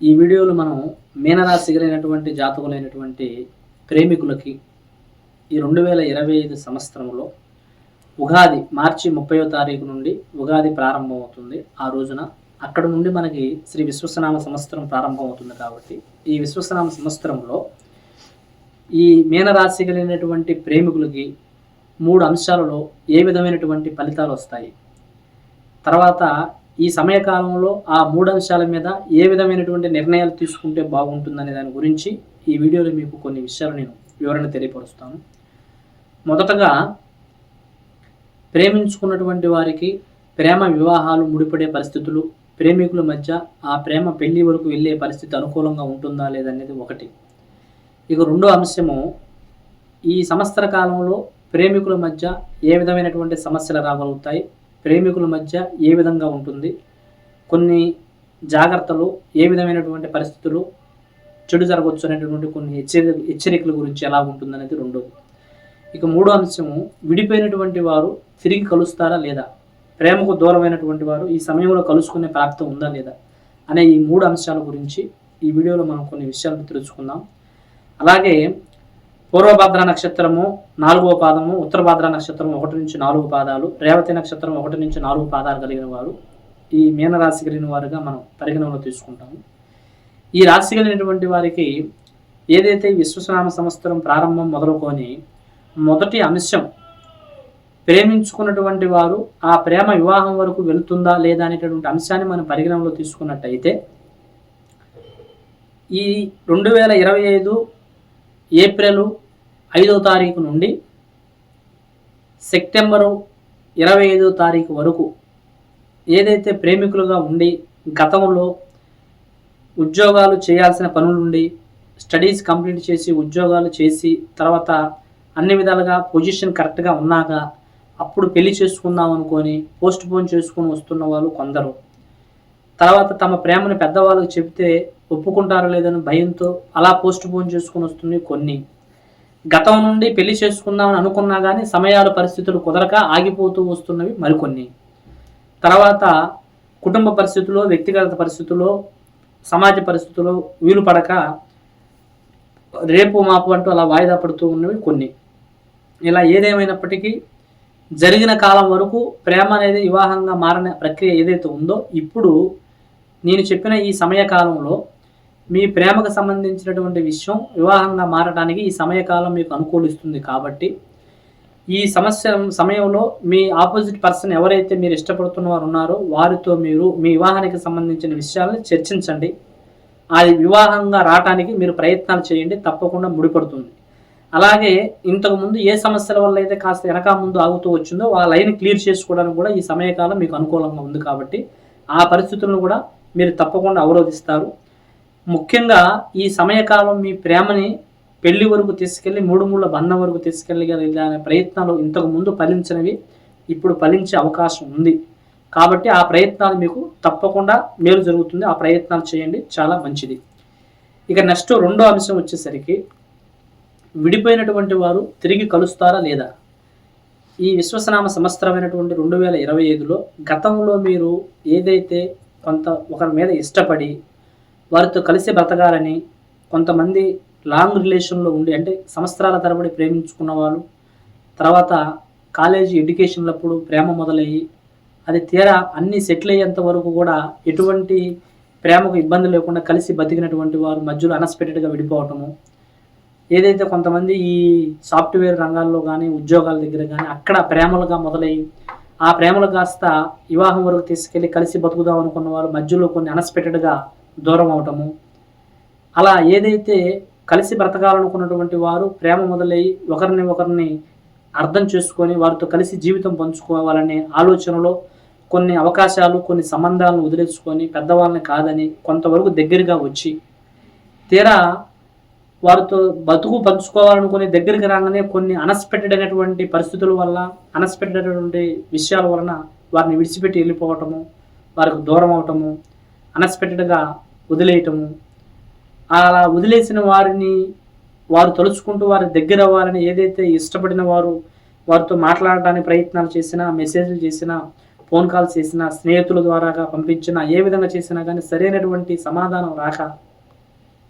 ఈ వీడియోలో మనం మీనరాశి కలిగినటువంటి జాతకులైనటువంటి ప్రేమికులకి ఈ రెండు వేల ఇరవై ఐదు సంవత్సరంలో ఉగాది మార్చి ముప్పయో తారీఖు నుండి ఉగాది ప్రారంభమవుతుంది. ఆ రోజున అక్కడ నుండి మనకి శ్రీ విశ్వసనామ సంవత్సరం ప్రారంభమవుతుంది కాబట్టి ఈ విశ్వసనామ సంవత్సరంలో ఈ మీనరాశి కలిగినటువంటి ప్రేమికులకి మూడు అంశాలలో ఏ విధమైనటువంటి ఫలితాలు వస్తాయి? తర్వాత ఈ సమయకాలంలో ఆ మూడంశాల మీద ఏ విధమైనటువంటి నిర్ణయాలు తీసుకుంటే బాగుంటుందనే దాని గురించి ఈ వీడియోలో మీకు కొన్ని విషయాలు నేను వివరణ తెలియపరుస్తాను. మొదటగా ప్రేమించుకున్నటువంటి వారికి ప్రేమ వివాహాలు ముడిపడే పరిస్థితులు ప్రేమికుల మధ్య ఆ ప్రేమ పెళ్ళి వరకు వెళ్ళే పరిస్థితి అనుకూలంగా ఉంటుందా లేదనేది ఒకటి. ఇక రెండో అంశము ఈ సంవత్సర కాలంలో ప్రేమికుల మధ్య ఏ విధమైనటువంటి సమస్యలు రాగలుగుతాయి? ప్రేమికుల మధ్య ఏ విధంగా ఉంటుంది? కొన్ని జాగ్రత్తలు ఏ విధమైనటువంటి పరిస్థితులు చెడు జరగవచ్చు అనేటటువంటి కొన్ని హెచ్చరిక హెచ్చరికల గురించి ఎలా ఉంటుందనేది రెండోది. ఇక మూడో అంశము విడిపోయినటువంటి వారు తిరిగి కలుస్తారా లేదా? ప్రేమకు దూరమైనటువంటి వారు ఈ సమయంలో కలుసుకునే ప్రాప్తం ఉందా లేదా? అనే ఈ మూడు అంశాల గురించి ఈ వీడియోలో మనం కొన్ని విషయాలు తెలుసుకుందాం. అలాగే పూర్వభద్ర నక్షత్రము నాలుగవ పాదము ఉత్తరభద్ర నక్షత్రం ఒకటి నుంచి నాలుగు పాదాలు రేవతి నక్షత్రం ఒకటి నుంచి నాలుగు పాదాలు కలిగిన వారు. ఈ మీనరాశి కలిగిన వారుగా మనం పరిగణనలో తీసుకుంటాము. ఈ రాశి కలిగినటువంటి వారికి ఏదైతే విశ్వనామ సంవత్సరం ప్రారంభం మొదలుకొని మొదటి అంశం ప్రేమించుకున్నటువంటి వారు ఆ ప్రేమ వివాహం వరకు వెళుతుందా లేదా అనేటటువంటి అంశాన్ని మనం పరిగణనలో తీసుకున్నట్టయితే ఈ రెండు వేల ఇరవై ఐదు ఏప్రిల్ ఐదో తారీఖు నుండి సెప్టెంబరు ఇరవై ఐదో తారీఖు వరకు ఏదైతే ప్రేమికులుగా ఉండి గతంలో ఉద్యోగాలు చేయాల్సిన పనులుండి స్టడీస్ కంప్లీట్ చేసి ఉద్యోగాలు చేసి తర్వాత అన్ని విధాలుగా పొజిషన్ కరెక్ట్గా ఉన్నాక అప్పుడు పెళ్ళి చేసుకుందాం అనుకొని పోస్ట్ పోన్ చేసుకొని వస్తున్న వాళ్ళు కొందరు. తర్వాత తమ ప్రేమను పెద్దవాళ్ళకి చెప్తే ఒప్పుకుంటారో లేదని భయంతో అలా పోస్ట్ పోన్ చేసుకుని వస్తుంది కొన్ని. గతం నుండి పెళ్ళి చేసుకుందామని అనుకున్నా కానీ సమయాలు పరిస్థితులు కుదరక ఆగిపోతూ వస్తున్నవి మరికొన్ని. తర్వాత కుటుంబ పరిస్థితుల్లో వ్యక్తిగత పరిస్థితుల్లో సమాజ పరిస్థితుల్లో వీలు పడక రేపు మాపు అంటూ అలా వాయిదా పడుతూ ఉన్నవి కొన్ని. ఇలా ఏదేమైనప్పటికీ జరిగిన కాలం వరకు ప్రేమ అనేది వివాహంగా మారిన ప్రక్రియ ఏదైతే ఉందో ఇప్పుడు నేను చెప్పిన ఈ సమయకాలంలో మీ ప్రేమకు సంబంధించినటువంటి విషయం వివాహంగా మారడానికి ఈ సమయకాలం మీకు అనుకూలిస్తుంది కాబట్టి ఈ సమస్య సమయంలో మీ ఆపోజిట్ పర్సన్ ఎవరైతే మీరు ఇష్టపడుతున్న వారు ఉన్నారో వారితో మీరు మీ వివాహానికి సంబంధించిన విషయాలను చర్చించండి. అది వివాహంగా రావటానికి మీరు ప్రయత్నాలు చేయండి తప్పకుండా ముడిపడుతుంది. అలాగే ఇంతకుముందు ఏ సమస్యల వల్ల అయితే కాస్త వెనక ముందు ఆగుతూ వచ్చిందో ఆ లైన్ క్లియర్ చేసుకోవడానికి కూడా ఈ సమయకాలం మీకు అనుకూలంగా ఉంది కాబట్టి ఆ పరిస్థితులను కూడా మీరు తప్పకుండా అవరోధిస్తారు. ముఖ్యంగా ఈ సమయకాలం మీ ప్రేమని పెళ్ళి వరకు తీసుకెళ్ళి మూడు మూడు బంధం వరకు తీసుకెళ్ళగలిగే ప్రయత్నాలు ఇంతకు ముందు ఫలించినవి ఇప్పుడు ఫలించే అవకాశం ఉంది. కాబట్టి ఆ ప్రయత్నాలు మీకు తప్పకుండా మేలు జరుగుతుంది. ఆ ప్రయత్నాలు చేయండి. చాలా మంచిది. ఇక నెక్స్ట్ రెండో అంశం వచ్చేసరికి విడిపోయినటువంటి వారు తిరిగి కలుస్తారా లేదా? ఈ విశ్వసనామ సంవత్సరమైనటువంటి రెండు వేల ఇరవై ఐదులో గతంలో మీరు ఏదైతే కొంత ఒకరి మీద ఇష్టపడి వారితో కలిసి బ్రతకాలని కొంతమంది లాంగ్ రిలేషన్లో ఉండి అంటే సంవత్సరాల తరబడి ప్రేమించుకున్న వాళ్ళు తర్వాత కాలేజీ ఎడ్యుకేషన్లప్పుడు ప్రేమ మొదలయ్యి అది తీరా అన్ని సెటిల్ అయ్యేంత వరకు కూడా ఎటువంటి ప్రేమకు ఇబ్బంది లేకుండా కలిసి బతికినటువంటి వారు మధ్యలో అన్ఎక్స్పెక్టెడ్గా విడిపోవటము. ఏదైతే కొంతమంది ఈ సాఫ్ట్వేర్ రంగాల్లో కానీ ఉద్యోగాల దగ్గర కానీ అక్కడ ప్రేమలుగా మొదలయ్యి ఆ ప్రేమలు కాస్త వివాహం వరకు తీసుకెళ్ళి కలిసి బతుకుదాం అనుకున్న వారు మధ్యలో కొన్ని అన్ఎక్స్పెక్టెడ్గా దూరం అవటము అలా ఏదైతే కలిసి బ్రతకాలనుకున్నటువంటి వారు ప్రేమ మొదలై ఒకరిని ఒకరిని అర్థం చేసుకొని వారితో కలిసి జీవితం పంచుకోవాలనే ఆలోచనలో కొన్ని అవకాశాలు కొన్ని సంబంధాలను వదిలేసుకొని పెద్దవాళ్ళని కాదని కొంతవరకు దగ్గరగా వచ్చి తీరా వారితో బతుకు పంచుకోవాలనుకునే దగ్గరికి రాగానే కొన్ని అన్ఎక్స్పెక్టెడ్ అయినటువంటి పరిస్థితుల వల్ల అన్ఎక్స్పెక్టెడ్ అయినటువంటి విషయాల వలన వారిని విడిచిపెట్టి వెళ్ళిపోవటము వారికి దూరం అవటము అన్ఎక్స్పెక్టెడ్గా వదిలేయటము. అలా వదిలేసిన వారిని వారు తలుచుకుంటూ వారి దగ్గర అవ్వాలని ఏదైతే ఇష్టపడిన వారు వారితో మాట్లాడడానికి ప్రయత్నాలు చేసినా మెసేజ్లు చేసినా ఫోన్ కాల్స్ చేసినా స్నేహితుల ద్వారాగా పంపించినా ఏ విధంగా చేసినా కానీ సరైనటువంటి సమాధానం రాక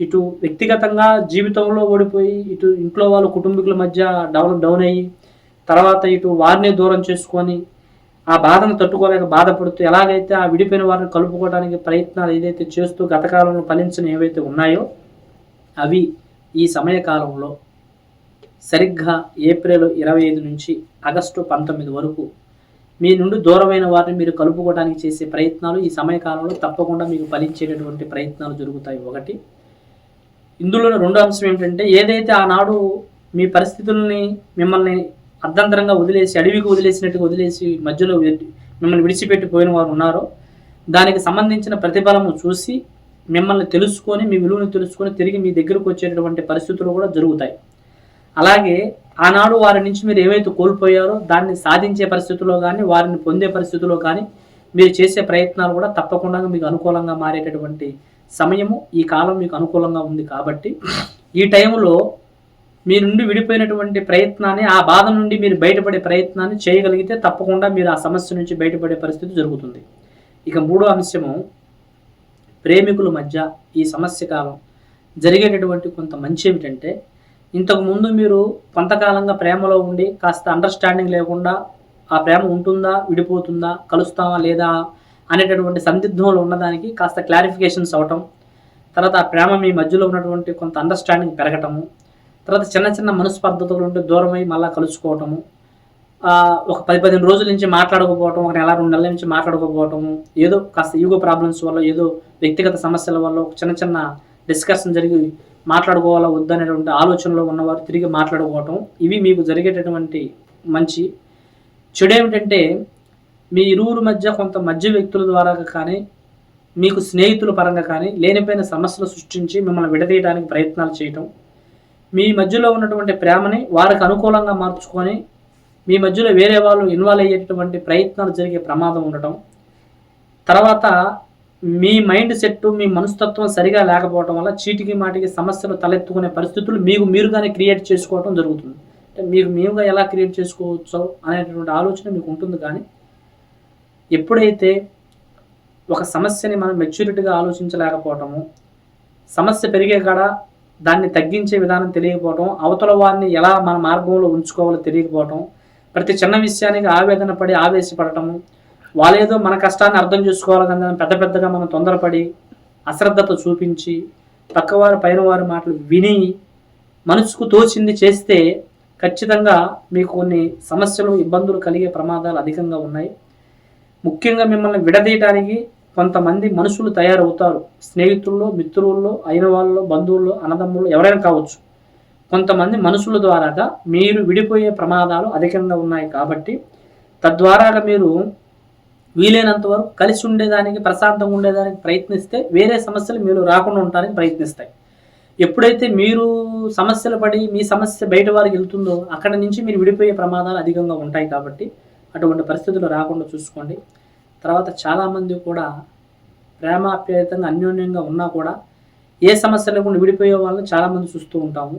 ఇటు వ్యక్తిగతంగా జీవితంలో ఓడిపోయి ఇటు ఇంట్లో వాళ్ళ కుటుంబీకుల మధ్య డౌన్ డౌన్ అయ్యి తర్వాత ఇటు వారిని దూరం చేసుకొని ఆ బాధను తట్టుకోలేక బాధపడుతూ ఎలాగైతే ఆ విడిపోయిన వారిని కలుపుకోవడానికి ప్రయత్నాలు ఏదైతే చేస్తూ గతకాలంలో ఫలించిన ఏవైతే ఉన్నాయో అవి ఈ సమయకాలంలో సరిగ్గా ఏప్రిల్ ఇరవై ఐదు నుంచి ఆగస్టు పంతొమ్మిది వరకు మీ నుండి దూరమైన వారిని మీరు కలుపుకోవడానికి చేసే ప్రయత్నాలు ఈ సమయకాలంలో తప్పకుండా మీకు ఫలించేటటువంటి ప్రయత్నాలు జరుగుతాయి. ఒకటి ఇందులో రెండో అంశం ఏంటంటే ఏదైతే ఆనాడు మీ పరిస్థితుల్ని మిమ్మల్ని అర్ధంతరంగా వదిలేసి అడవికి వదిలేసినట్టుగా వదిలేసి మధ్యలో మిమ్మల్ని విడిచిపెట్టి పోయిన వారు ఉన్నారో దానికి సంబంధించిన ప్రతిఫలము చూసి మిమ్మల్ని తెలుసుకొని మీ విలువను తెలుసుకొని తిరిగి మీ దగ్గరకు వచ్చేటటువంటి పరిస్థితులు కూడా జరుగుతాయి. అలాగే ఆనాడు వారి నుంచి మీరు ఏవైతే కోల్పోయారో దాన్ని సాధించే పరిస్థితుల్లో కానీ వారిని పొందే పరిస్థితుల్లో కానీ మీరు చేసే ప్రయత్నాలు కూడా తప్పకుండా మీకు అనుకూలంగా మారేటటువంటి సమయము ఈ కాలం మీకు అనుకూలంగా ఉంది కాబట్టి ఈ టైంలో మీ నుండి విడిపోయినటువంటి ప్రయత్నాన్ని ఆ బాధ నుండి మీరు బయటపడే ప్రయత్నాన్ని చేయగలిగితే తప్పకుండా మీరు ఆ సమస్య నుంచి బయటపడే పరిస్థితి జరుగుతుంది. ఇక మూడో అంశము ప్రేమికుల మధ్య ఈ సమస్య కాలం జరిగేటటువంటి కొంత మంచి ఏమిటంటే ఇంతకుముందు మీరు కొంతకాలంగా ప్రేమలో ఉండి కాస్త అండర్స్టాండింగ్ లేకుండా ఆ ప్రేమ ఉంటుందా విడిపోతుందా కలుస్తామా లేదా అనేటటువంటి సందిగ్ధంలో ఉన్నదానికి కాస్త క్లారిఫికేషన్స్ అవటం తర్వాత ఆ ప్రేమ మీ మధ్యలో ఉన్నటువంటి కొంత అండర్స్టాండింగ్ పెరగటము తర్వాత చిన్న చిన్న మనస్పర్ధతలు ఉంటే దూరమై మళ్ళీ కలుసుకోవటము. ఒక పది పదిహేను రోజుల నుంచి మాట్లాడకపోవటం ఒక నెల రెండు నెలల నుంచి మాట్లాడకపోవటము. ఏదో కాస్త ఈగో ప్రాబ్లమ్స్ వల్ల ఏదో వ్యక్తిగత సమస్యల వల్ల ఒక చిన్న చిన్న డిస్కషన్ జరిగి మాట్లాడుకోవాలా వద్దనేటువంటి ఆలోచనలో ఉన్నవారు తిరిగి మాట్లాడుకోవటం. ఇవి మీకు జరిగేటటువంటి మంచి. చెడు ఏమిటంటే మీ ఇరువురు మధ్య కొంత మధ్య వ్యక్తుల ద్వారా కానీ మీకు స్నేహితుల పరంగా కానీ లేనిపోయిన సమస్యలు సృష్టించి మిమ్మల్ని విడదీయడానికి ప్రయత్నాలు చేయటం. మీ మధ్యలో ఉన్నటువంటి ప్రేమని వారికి అనుకూలంగా మార్చుకొని మీ మధ్యలో వేరే వాళ్ళు ఇన్వాల్వ్ అయ్యేటటువంటి ప్రయత్నాలు జరిగే ప్రమాదం ఉండటం. తర్వాత మీ మైండ్ సెట్ మీ మనస్తత్వం సరిగా లేకపోవడం వల్ల చీటికి మాటికి సమస్యలు తలెత్తుకునే పరిస్థితులు మీకు మీరుగానే క్రియేట్ చేసుకోవడం జరుగుతుంది. అంటే మీకు మీరుగా ఎలా క్రియేట్ చేసుకోవచ్చో అనేటటువంటి ఆలోచన మీకు ఉంటుంది కానీ ఎప్పుడైతే ఒక సమస్యని మనం మెచ్యూరిటీగా ఆలోచించలేకపోవటము సమస్య పెరిగే కాడ దాన్ని తగ్గించే విధానం తెలియకపోవటం అవతల వారిని ఎలా మన మార్గంలో ఉంచుకోవాలో తెలియకపోవటం ప్రతి చిన్న విషయానికి ఆవేదన పడి ఆవేశపడటము వాళ్ళేదో మన కష్టాన్ని అర్థం చేసుకోవాలి కానీ పెద్ద పెద్దగా మనం తొందరపడి అశ్రద్ధత చూపించి పక్కవారి పైన వారి మాటలు విని మనసుకు తోచింది చేస్తే ఖచ్చితంగా మీకు కొన్ని సమస్యలు ఇబ్బందులు కలిగే ప్రమాదాలు అధికంగా ఉన్నాయి. ముఖ్యంగా మిమ్మల్ని విడదీయడానికి కొంతమంది మనుషులు తయారవుతారు. స్నేహితుల్లో మిత్రుల్లో అయిన వాళ్ళు బంధువుల్లో అన్నదమ్ములు ఎవరైనా కావచ్చు. కొంతమంది మనుషుల ద్వారాగా మీరు విడిపోయే ప్రమాదాలు అధికంగా ఉన్నాయి కాబట్టి తద్వారాగా మీరు వీలైనంత వరకు కలిసి ఉండేదానికి ప్రశాంతంగా ఉండేదానికి ప్రయత్నిస్తే వేరే సమస్యలు మీరు రాకుండా ఉండడానికి ప్రయత్నిస్తాయి. ఎప్పుడైతే మీరు సమస్యలు పడి మీ సమస్య బయట వారికి వెళ్తుందో అక్కడ నుంచి మీరు విడిపోయే ప్రమాదాలు అధికంగా ఉంటాయి కాబట్టి అటువంటి పరిస్థితులు రాకుండా చూసుకోండి. తర్వాత చాలామంది కూడా ప్రేమాప్యాయతంగా అన్యోన్యంగా ఉన్నా కూడా ఏ సమస్య లేకుండా విడిపోయే వాళ్ళని చాలామంది చూస్తూ ఉంటాము.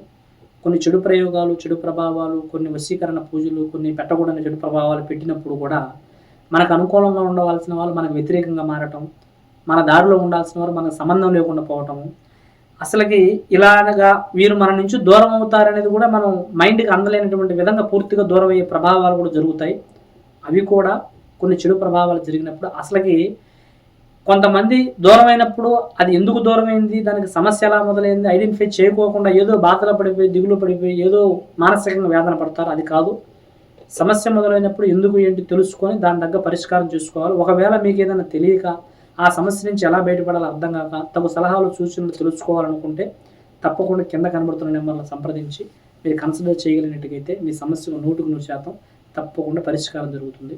కొన్ని చెడు ప్రయోగాలు చెడు ప్రభావాలు కొన్ని వశీకరణ పూజలు కొన్ని పెట్టకూడని చెడు ప్రభావాలు పెట్టినప్పుడు కూడా మనకు అనుకూలంగా ఉండవలసిన వాళ్ళు మనకు వ్యతిరేకంగా మారటం మన దారిలో ఉండాల్సిన వారు మనకు సంబంధం లేకుండా పోవటము. అసలుకి ఇలాగా వీరు మన నుంచి దూరం అవుతారనేది కూడా మనం మైండ్కి అందలేనటువంటి విధంగా పూర్తిగా దూరం అయ్యే ప్రభావాలు కూడా జరుగుతాయి. అవి కూడా కొన్ని చెడు ప్రభావాలు జరిగినప్పుడు అసలుకి కొంతమంది దూరమైనప్పుడు అది ఎందుకు దూరమైంది దానికి సమస్య ఎలా మొదలైంది ఐడెంటిఫై చేయకోకుండా ఏదో బాధలు పడిపోయి దిగులు పడిపోయి ఏదో మానసికంగా వేదన పడతారు అది కాదు. సమస్య మొదలైనప్పుడు ఎందుకు ఏంటి తెలుసుకొని దాని తగ్గ పరిష్కారం చేసుకోవాలి. ఒకవేళ మీకు ఏదైనా తెలియక ఆ సమస్య నుంచి ఎలా బయటపడాలో అర్థం కాక తగు సలహాలు సూచనలు తెలుసుకోవాలనుకుంటే తప్పకుండా కింద కనబడుతున్న నెంబర్లను సంప్రదించి మీరు కన్సిడర్ చేయగలిగినట్టుగైతే మీ సమస్యలు నూటుకు నూరు శాతం తప్పకుండా పరిష్కారం జరుగుతుంది.